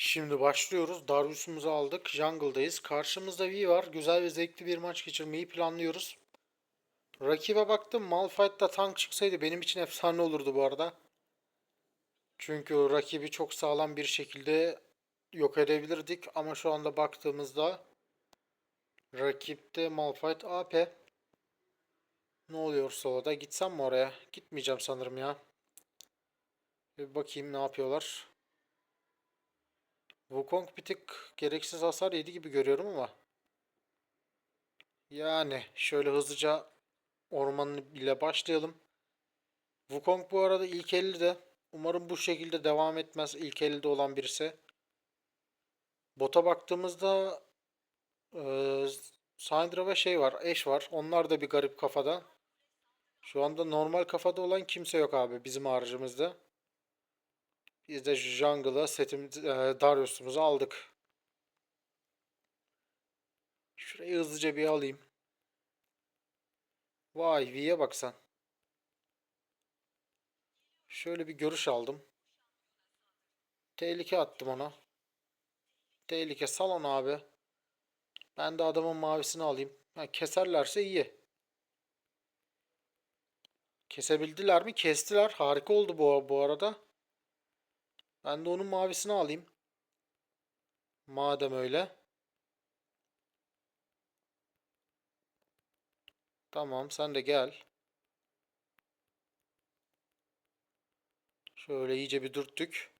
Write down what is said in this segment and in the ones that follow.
Şimdi başlıyoruz. Darius'umuzu aldık. Jungle'dayız. Karşımızda V var. Güzel ve zevkli bir maç geçirmeyi planlıyoruz. Rakibe baktım. Malphite'da tank çıksaydı benim için efsane olurdu bu arada. Çünkü rakibi çok sağlam bir şekilde yok edebilirdik. Ama şu anda baktığımızda rakipte Malphite AP. Ne oluyor solada? Gitsem mi oraya? Gitmeyeceğim sanırım ya. Bir bakayım ne yapıyorlar. Wukong bir tık gereksiz hasar yedi gibi görüyorum ama. Yani şöyle hızlıca ormanın ile başlayalım. Wukong bu arada ilk 50'de. Umarım bu şekilde devam etmez ilk 50'de olan birisi. Bota baktığımızda eee Syndra ve şey var, Ashe var. Onlar da bir garip kafada. Şu anda normal kafada olan kimse yok abi bizim harcımızda. Biz de Jungle'a setim e, Darius'umuzu aldık. Şurayı hızlıca bir alayım. Vay V'ye bak sen. Şöyle bir görüş aldım. Tehlike attım ona. Tehlike sal onu abi. Ben de adamın mavisini alayım. Ha, keserlerse iyi. Kesebildiler mi? Kestiler. Harika oldu bu, bu arada. Ben de onun mavisini alayım. Madem öyle. Tamam sen de gel. Şöyle iyice bir dürttük.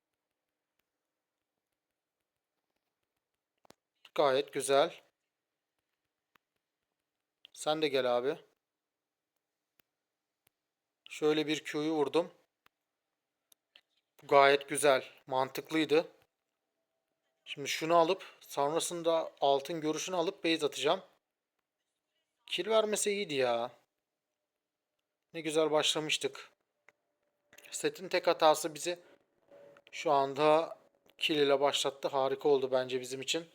Gayet güzel. Sen de gel abi. Şöyle bir Q'yu vurdum. Gayet güzel. Mantıklıydı. Şimdi şunu alıp sonrasında altın görüşünü alıp base atacağım. Kill vermese iyiydi ya. Ne güzel başlamıştık. Setin tek hatası bizi şu anda kill ile başlattı. Harika oldu bence bizim için.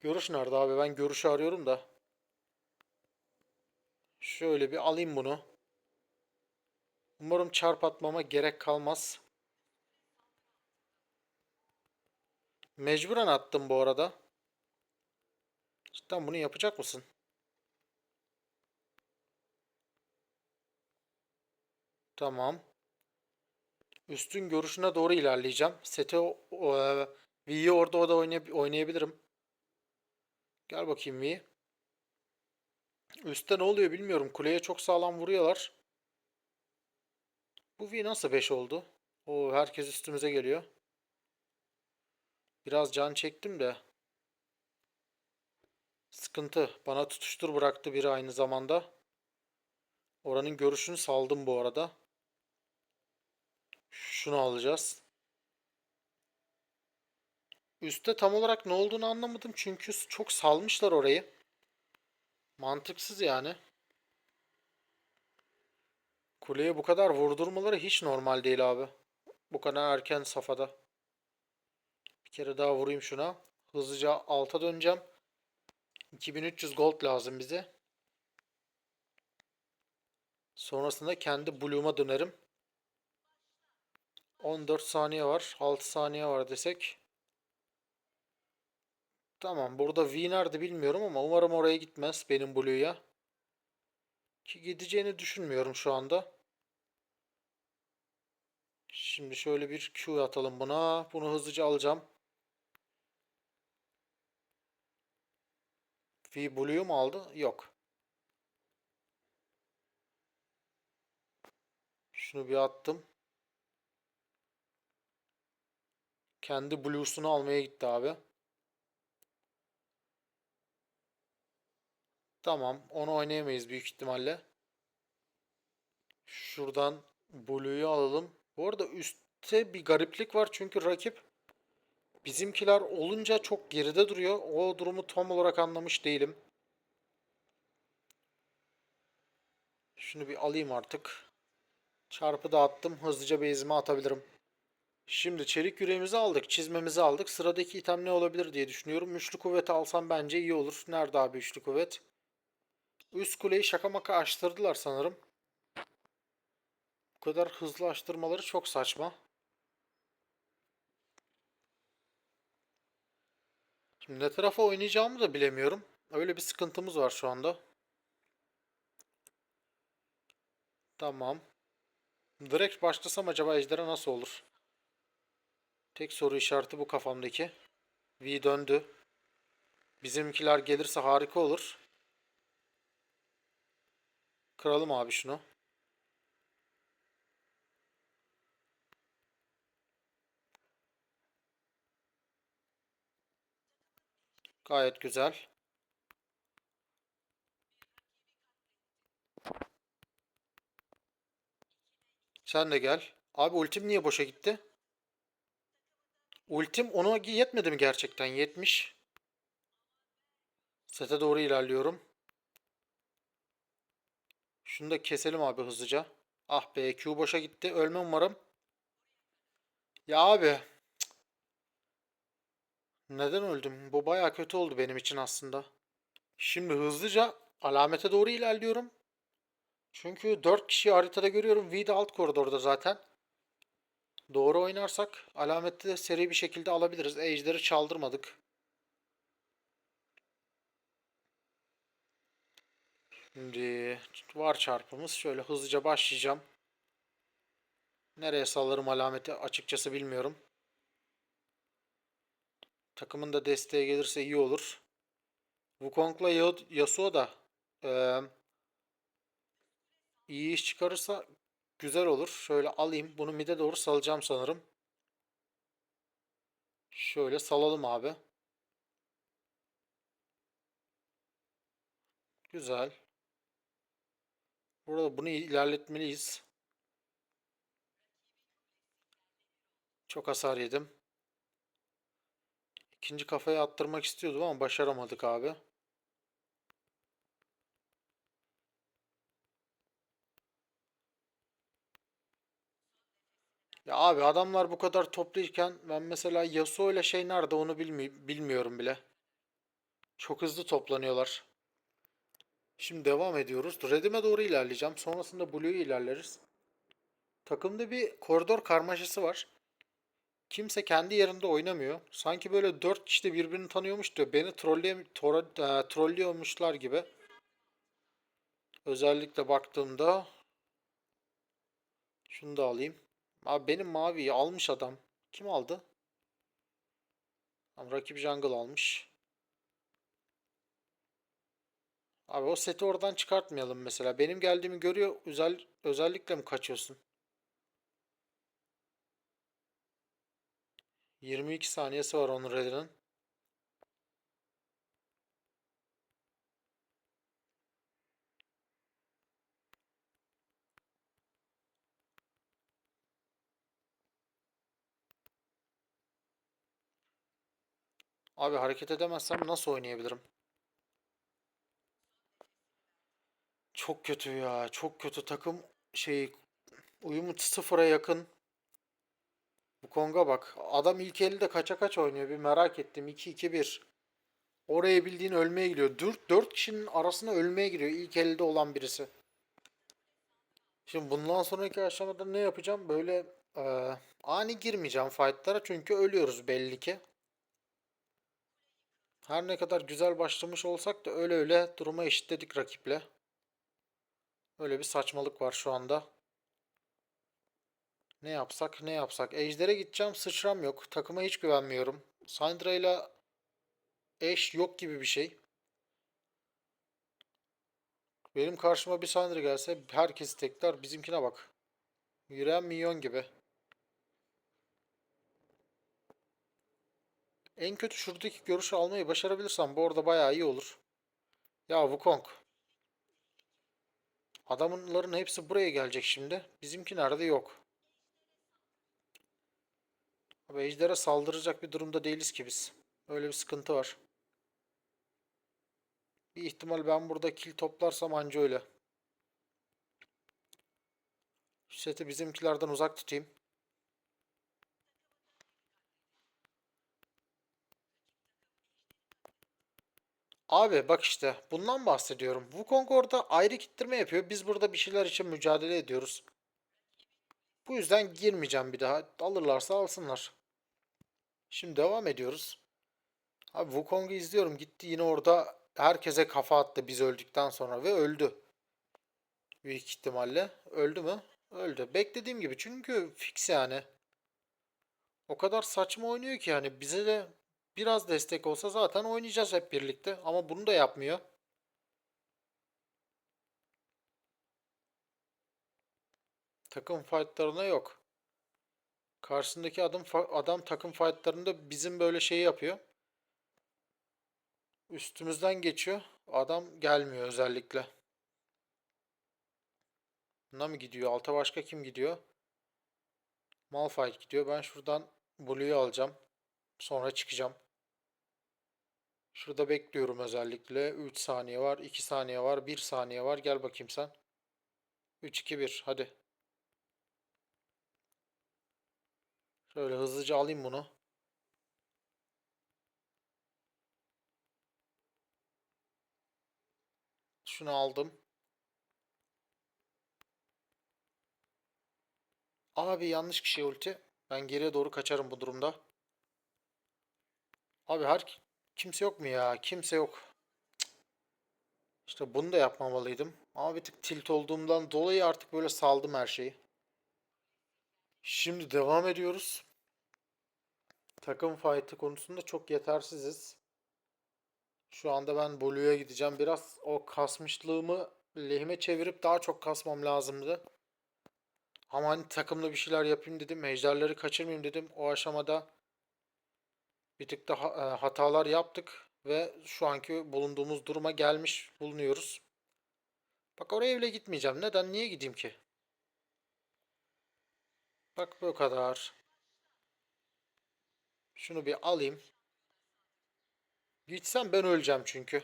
Görüş nerede abi? Ben görüşü arıyorum da. Şöyle bir alayım bunu. Umarım çarp atmama gerek kalmaz. Mecburen attım bu arada. Cidden bunu yapacak mısın? Tamam. Üstün görüşüne doğru ilerleyeceğim. Sete e, V'yi orada o da oynay oynayabilirim. Gel bakayım V. Üstte ne oluyor bilmiyorum. Kuleye çok sağlam vuruyorlar. Bu V nasıl 5 oldu? O herkes üstümüze geliyor. Biraz can çektim de. Sıkıntı. Bana tutuştur bıraktı biri aynı zamanda. Oranın görüşünü saldım bu arada. Şunu alacağız. Üste tam olarak ne olduğunu anlamadım çünkü çok salmışlar orayı. Mantıksız yani. Kuleye bu kadar vurdurmaları hiç normal değil abi. Bu kadar erken safhada. Kere daha vurayım şuna. Hızlıca alta döneceğim. 2300 gold lazım bize. Sonrasında kendi Bloom'a dönerim. 14 saniye var. 6 saniye var desek. Tamam. Burada V nerede bilmiyorum ama umarım oraya gitmez benim Blue'ya. Ki gideceğini düşünmüyorum şu anda. Şimdi şöyle bir Q atalım buna. Bunu hızlıca alacağım. V Blue'yu mu aldı? Yok. Şunu bir attım. Kendi Blue'sunu almaya gitti abi. Tamam. Onu oynayamayız büyük ihtimalle. Şuradan Blue'yu alalım. Bu arada üstte bir gariplik var. Çünkü rakip bizimkiler olunca çok geride duruyor. O durumu tam olarak anlamış değilim. Şunu bir alayım artık. Çarpı da attım. Hızlıca base'ime atabilirim. Şimdi çelik yüreğimizi aldık. Çizmemizi aldık. Sıradaki item ne olabilir diye düşünüyorum. Üçlü kuvvet alsam bence iyi olur. Nerede abi üçlü kuvvet? Üst kuleyi şaka maka açtırdılar sanırım. Bu kadar hızlı açtırmaları çok saçma. Şimdi ne tarafa oynayacağımı da bilemiyorum. Öyle bir sıkıntımız var şu anda. Tamam. Direkt başlasam acaba ejdere nasıl olur? Tek soru işareti bu kafamdaki. V döndü. Bizimkiler gelirse harika olur. Kıralım abi şunu. Gayet güzel. Sen de gel. Abi ultim niye boşa gitti? Ultim ona yetmedi mi gerçekten? Yetmiş. Sete doğru ilerliyorum. Şunu da keselim abi hızlıca. Ah be Q boşa gitti. Ölme umarım. Ya abi. Neden öldüm? Bu baya kötü oldu benim için aslında. Şimdi hızlıca alamete doğru ilerliyorum. Çünkü 4 kişiyi haritada görüyorum. V de alt koridorda zaten. Doğru oynarsak alamette de seri bir şekilde alabiliriz. Ejder'i çaldırmadık. Şimdi var çarpımız. Şöyle hızlıca başlayacağım. Nereye sallarım alameti açıkçası bilmiyorum. Takımın da desteğe gelirse iyi olur. Wukong'la Yasuo da eee, iyi iş çıkarırsa güzel olur. Şöyle alayım. Bunu mid'e doğru salacağım sanırım. Şöyle salalım abi. Güzel. Burada bunu ilerletmeliyiz. Çok hasar yedim. İkinci kafaya attırmak istiyordum ama başaramadık abi. Ya abi adamlar bu kadar topluyken ben mesela Yasuo ile şey nerede onu bilmi bilmiyorum bile. Çok hızlı toplanıyorlar. Şimdi devam ediyoruz. Redim'e doğru ilerleyeceğim. Sonrasında Blue'ya ilerleriz. Takımda bir koridor karmaşası var. Kimse kendi yerinde oynamıyor. Sanki böyle dört kişi de birbirini tanıyormuş da beni trolleye, tora- e, trollüyormuşlar gibi. Özellikle baktığımda şunu da alayım. Abi benim maviyi almış adam. Kim aldı? Tamam, rakip jungle almış. Abi o seti oradan çıkartmayalım mesela. Benim geldiğimi görüyor. Özel, özellikle mi kaçıyorsun? 22 saniyesi var onun redinin. Abi hareket edemezsem nasıl oynayabilirim? Çok kötü ya. Çok kötü takım şey uyumu sıfıra yakın. Bu Konga bak. Adam ilk elde kaça kaç oynuyor bir merak ettim. 2-2-1. Oraya bildiğin ölmeye giriyor. 4, 4 kişinin arasına ölmeye giriyor ilk elde olan birisi. Şimdi bundan sonraki aşamada ne yapacağım? Böyle eee, ani girmeyeceğim fightlara çünkü ölüyoruz belli ki. Her ne kadar güzel başlamış olsak da öyle öyle duruma eşitledik rakiple. Öyle bir saçmalık var şu anda. Ne yapsak ne yapsak. Ejder'e gideceğim sıçram yok. Takıma hiç güvenmiyorum. Syndra ile eş yok gibi bir şey. Benim karşıma bir Syndra gelse herkes tekler. Bizimkine bak. Yürüyen minyon gibi. En kötü şuradaki görüşü almayı başarabilirsem bu arada bayağı iyi olur. Ya Wukong. Adamların hepsi buraya gelecek şimdi. Bizimki nerede yok. Abi Ejder'e saldıracak bir durumda değiliz ki biz. Öyle bir sıkıntı var. Bir ihtimal ben burada kill toplarsam anca öyle. Şu seti bizimkilerden uzak tutayım. Abi bak işte bundan bahsediyorum. Wukong orada ayrı kittirme yapıyor. Biz burada bir şeyler için mücadele ediyoruz. Bu yüzden girmeyeceğim bir daha. Alırlarsa alsınlar. Şimdi devam ediyoruz. Abi Wukong'u izliyorum. Gitti yine orada herkese kafa attı biz öldükten sonra ve öldü. Büyük ihtimalle. Öldü mü? Öldü. Beklediğim gibi çünkü fix yani. O kadar saçma oynuyor ki yani bize de biraz destek olsa zaten oynayacağız hep birlikte. Ama bunu da yapmıyor. Takım fightlarına yok. Karşısındaki adam adam takım fightlarında bizim böyle şey yapıyor. Üstümüzden geçiyor. Adam gelmiyor özellikle. Buna mı gidiyor? Alta başka kim gidiyor? Malphite gidiyor. Ben şuradan Blue'yu alacağım. Sonra çıkacağım. Şurada bekliyorum özellikle. 3 saniye var, 2 saniye var, 1 saniye var. Gel bakayım sen. 3 2 1 hadi. Şöyle hızlıca alayım bunu. Şunu aldım. Abi yanlış kişiye ulti. Ben geriye doğru kaçarım bu durumda. Abi her kimse yok mu ya? Kimse yok. İşte bunu da yapmamalıydım. Ama bir tık tilt olduğumdan dolayı artık böyle saldım her şeyi. Şimdi devam ediyoruz. Takım fight'ı konusunda çok yetersiziz. Şu anda ben Blue'ya gideceğim. Biraz o kasmışlığımı lehime çevirip daha çok kasmam lazımdı. Ama hani takımda bir şeyler yapayım dedim. Ejderleri kaçırmayayım dedim. O aşamada bir tık da ha- e, hatalar yaptık ve şu anki bulunduğumuz duruma gelmiş bulunuyoruz. Bak oraya bile gitmeyeceğim. Neden? Niye gideyim ki? Bak bu kadar. Şunu bir alayım. Gitsem ben öleceğim çünkü.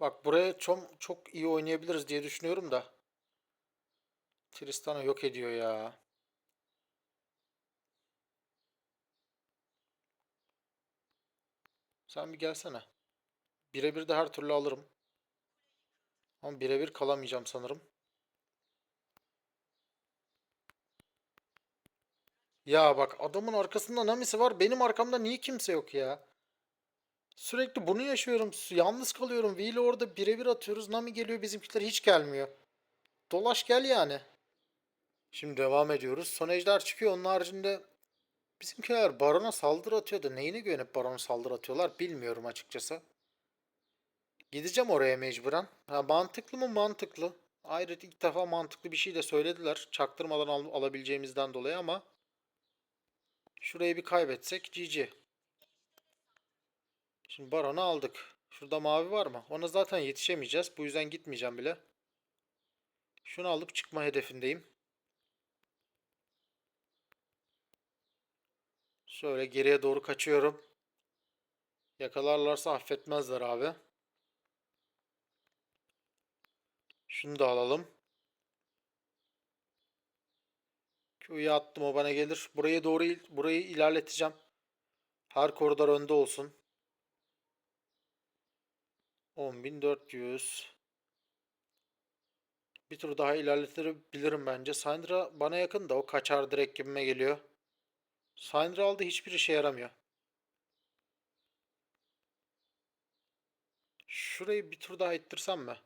Bak buraya çok, çok iyi oynayabiliriz diye düşünüyorum da. Tristan'ı yok ediyor ya. Sen bir gelsene. Birebir de her türlü alırım. Ama birebir kalamayacağım sanırım. Ya bak adamın arkasında Nami'si var. Benim arkamda niye kimse yok ya? Sürekli bunu yaşıyorum. Yalnız kalıyorum. V orada birebir atıyoruz. Nami geliyor bizimkiler hiç gelmiyor. Dolaş gel yani. Şimdi devam ediyoruz. Son ejder çıkıyor. Onun haricinde bizimkiler barona saldırı atıyor da neyine güvenip barona saldırı atıyorlar bilmiyorum açıkçası. Gideceğim oraya mecburen. Ha, mantıklı mı? Mantıklı. Ayrıca ilk defa mantıklı bir şey de söylediler. Çaktırmadan al- alabileceğimizden dolayı ama şurayı bir kaybetsek GG. Şimdi baronu aldık. Şurada mavi var mı? Ona zaten yetişemeyeceğiz. Bu yüzden gitmeyeceğim bile. Şunu alıp çıkma hedefindeyim. Şöyle geriye doğru kaçıyorum. Yakalarlarsa affetmezler abi. Şunu da alalım. Q'yu attım o bana gelir. Buraya doğru il- burayı ilerleteceğim. Her koridor önde olsun. 10.400 Bir tur daha ilerletebilirim bence. Syndra bana yakın da o kaçar direkt gibime geliyor. Syndra aldı hiçbir işe yaramıyor. Şurayı bir tur daha ittirsem mi?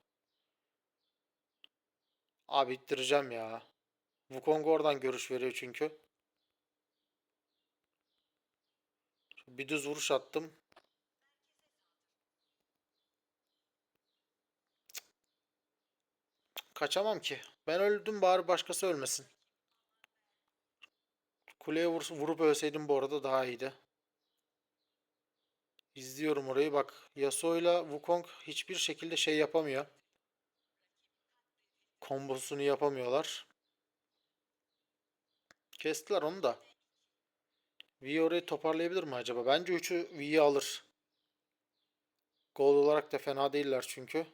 Abi ittireceğim ya. Wukong oradan görüş veriyor çünkü. Bir düz vuruş attım. Kaçamam ki. Ben öldüm bari başkası ölmesin. Kuleye vur- vurup ölseydim bu arada daha iyiydi. İzliyorum orayı bak. Yasuo'yla Wukong hiçbir şekilde şey yapamıyor. Kombosunu yapamıyorlar. Kestiler onu da. V orayı toparlayabilir mi acaba? Bence 3'ü V'yi alır. Gol olarak da fena değiller çünkü.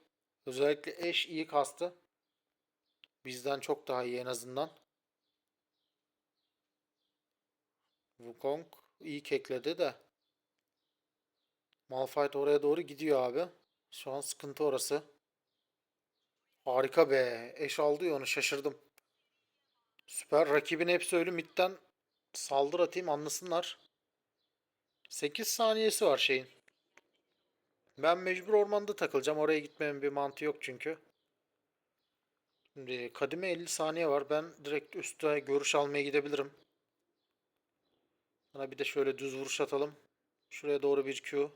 Özellikle Ashe iyi kastı. Bizden çok daha iyi en azından. Wukong iyi kekledi de. Malphite oraya doğru gidiyor abi. Şu an sıkıntı orası. Harika be. Ashe aldı ya onu şaşırdım. Süper. Rakibin hepsi ölü. Midden saldır atayım anlasınlar. 8 saniyesi var şeyin. Ben mecbur ormanda takılacağım. Oraya gitmemin bir mantığı yok çünkü. Şimdi kadime 50 saniye var. Ben direkt üstte görüş almaya gidebilirim. Sana bir de şöyle düz vuruş atalım. Şuraya doğru bir Q.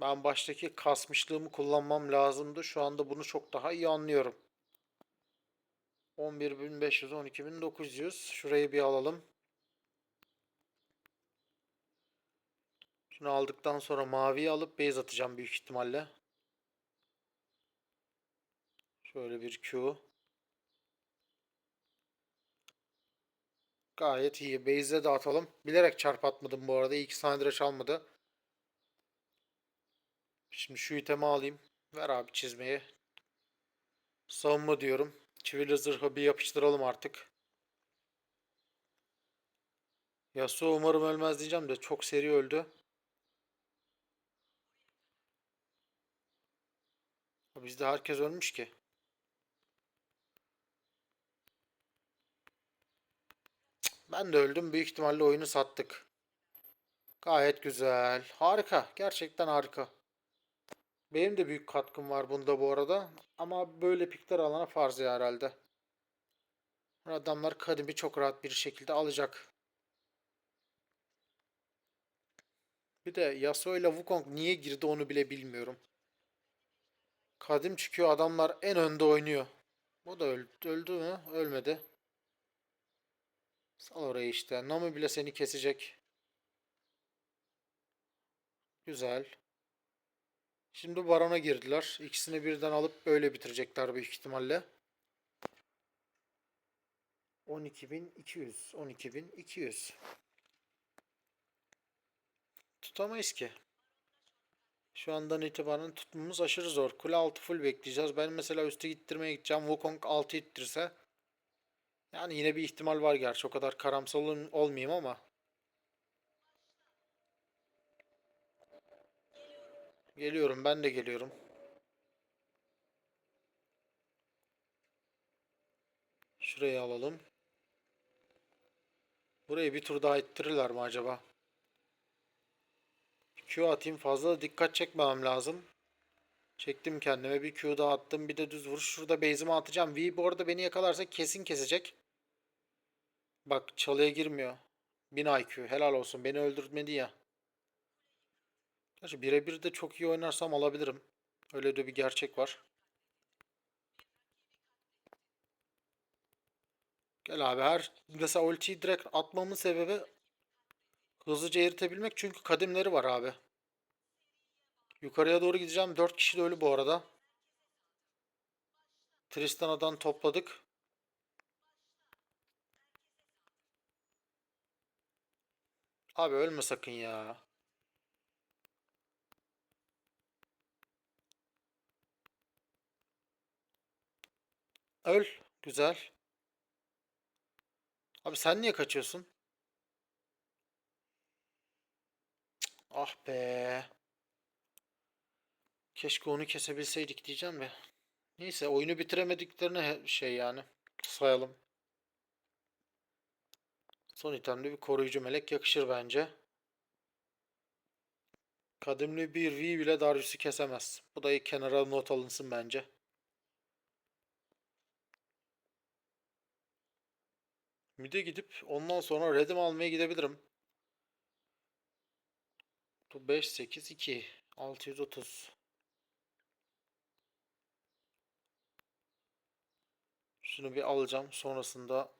Ben baştaki kasmışlığımı kullanmam lazımdı. Şu anda bunu çok daha iyi anlıyorum. 11.500, 12.900. Şurayı bir alalım. Şunu aldıktan sonra maviyi alıp base atacağım büyük ihtimalle. Şöyle bir Q. Gayet iyi. Base'e de atalım. Bilerek çarp atmadım bu arada. İlk saniye çalmadı. Şimdi şu itemi alayım. Ver abi çizmeyi. Savunma diyorum. Çivili zırhı bir yapıştıralım artık. Yasuo umarım ölmez diyeceğim de çok seri öldü. Bizde herkes ölmüş ki. Ben de öldüm. Büyük ihtimalle oyunu sattık. Gayet güzel. Harika. Gerçekten harika. Benim de büyük katkım var bunda bu arada. Ama böyle pikler alana farz ya herhalde. Adamlar kadimi çok rahat bir şekilde alacak. Bir de Yasuo ile Wukong niye girdi onu bile bilmiyorum. Kadim çıkıyor adamlar en önde oynuyor. O da öldü, öldü mü? Ölmedi. Sal orayı işte. Nami bile seni kesecek. Güzel. Şimdi Baron'a girdiler. İkisini birden alıp böyle bitirecekler büyük ihtimalle. 12.200. 12.200. Tutamayız ki. Şu andan itibaren tutmamız aşırı zor. Kule altı full bekleyeceğiz. Ben mesela üstü gittirmeye gideceğim. Wukong 6 ittirse. Yani yine bir ihtimal var gerçi. O kadar karamsar olmayayım ama. Geliyorum ben de geliyorum. Şurayı alalım. Burayı bir tur daha ittirirler mi acaba? Q atayım fazla dikkat çekmemem lazım. Çektim kendime bir Q daha attım bir de düz vuruş. Şurada base'imi atacağım. V bu arada beni yakalarsa kesin kesecek. Bak çalıya girmiyor. 1000 IQ helal olsun beni öldürtmedi ya. Gerçi birebir de çok iyi oynarsam alabilirim. Öyle de bir gerçek var. Gel abi her mesela ultiyi direkt atmamın sebebi hızlıca eritebilmek çünkü kademleri var abi. Yukarıya doğru gideceğim. 4 kişi de ölü bu arada. Tristana'dan topladık. Abi ölme sakın ya. Öl. Güzel. Abi sen niye kaçıyorsun? Ah be. Keşke onu kesebilseydik diyeceğim de. Neyse oyunu bitiremediklerini he- şey yani sayalım. Son itemde bir koruyucu melek yakışır bence. Kadimli bir V bile Darius'u kesemez. Bu da kenara not alınsın bence. Mid'e gidip ondan sonra Red'im almaya gidebilirim. Bu 5 8 2 630. Şunu bir alacağım. Sonrasında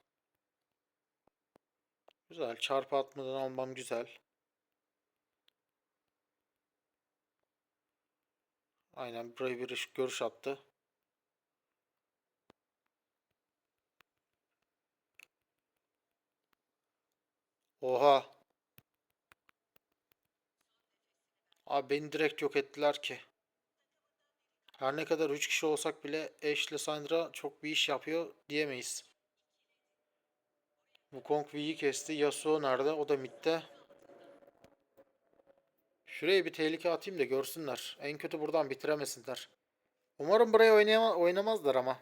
güzel çarpı atmadan almam güzel. Aynen buraya bir görüş attı. Oha. Abi beni direkt yok ettiler ki. Her ne kadar 3 kişi olsak bile Ashe ile Syndra çok bir iş yapıyor diyemeyiz. Wukong V'yi kesti. Yasuo nerede? O da midde. Şuraya bir tehlike atayım da görsünler. En kötü buradan bitiremesinler. Umarım buraya oynayama oynamazlar ama.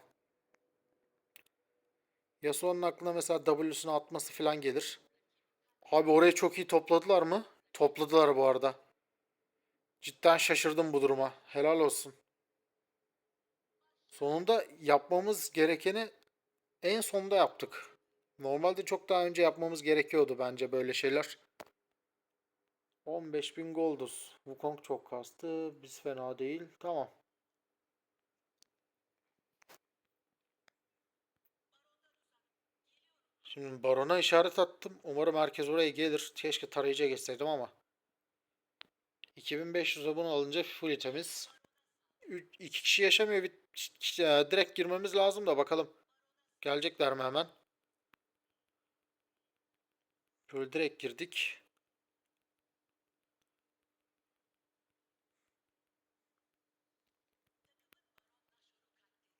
Yasuo'nun aklına mesela W'sunu atması falan gelir. Abi orayı çok iyi topladılar mı? Topladılar bu arada. Cidden şaşırdım bu duruma. Helal olsun. Sonunda yapmamız gerekeni en sonda yaptık. Normalde çok daha önce yapmamız gerekiyordu bence böyle şeyler. 15.000 golduz. Wukong çok kastı. Biz fena değil. Tamam. Şimdi barona işaret attım. Umarım herkes oraya gelir. Keşke tarayıcıya geçseydim ama. 2500'e bunu alınca full itemiz. 2 kişi yaşamıyor. Bir, e, direkt girmemiz lazım da bakalım. Gelecekler mi hemen? Böyle direkt girdik.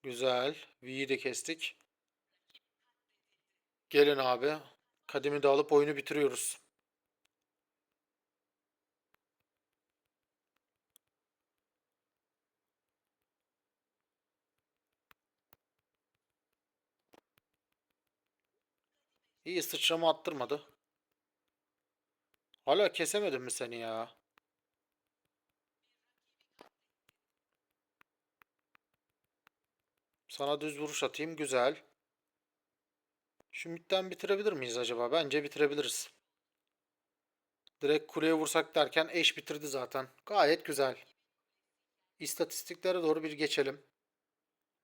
Güzel. V'yi de kestik. Gelin abi. Kademi de alıp oyunu bitiriyoruz. İyi sıçrama attırmadı. Hala kesemedim mi seni ya? Sana düz vuruş atayım. Güzel. Şu midden bitirebilir miyiz acaba? Bence bitirebiliriz. Direkt kuleye vursak derken eş bitirdi zaten. Gayet güzel. İstatistiklere doğru bir geçelim.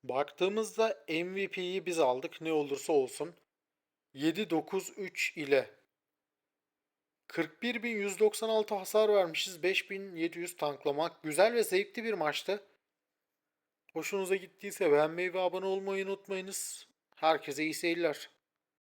Baktığımızda MVP'yi biz aldık ne olursa olsun. 7-9-3 ile 41.196 hasar vermişiz. 5700 tanklamak. Güzel ve zevkli bir maçtı. Hoşunuza gittiyse beğenmeyi ve abone olmayı unutmayınız. Herkese iyi seyirler.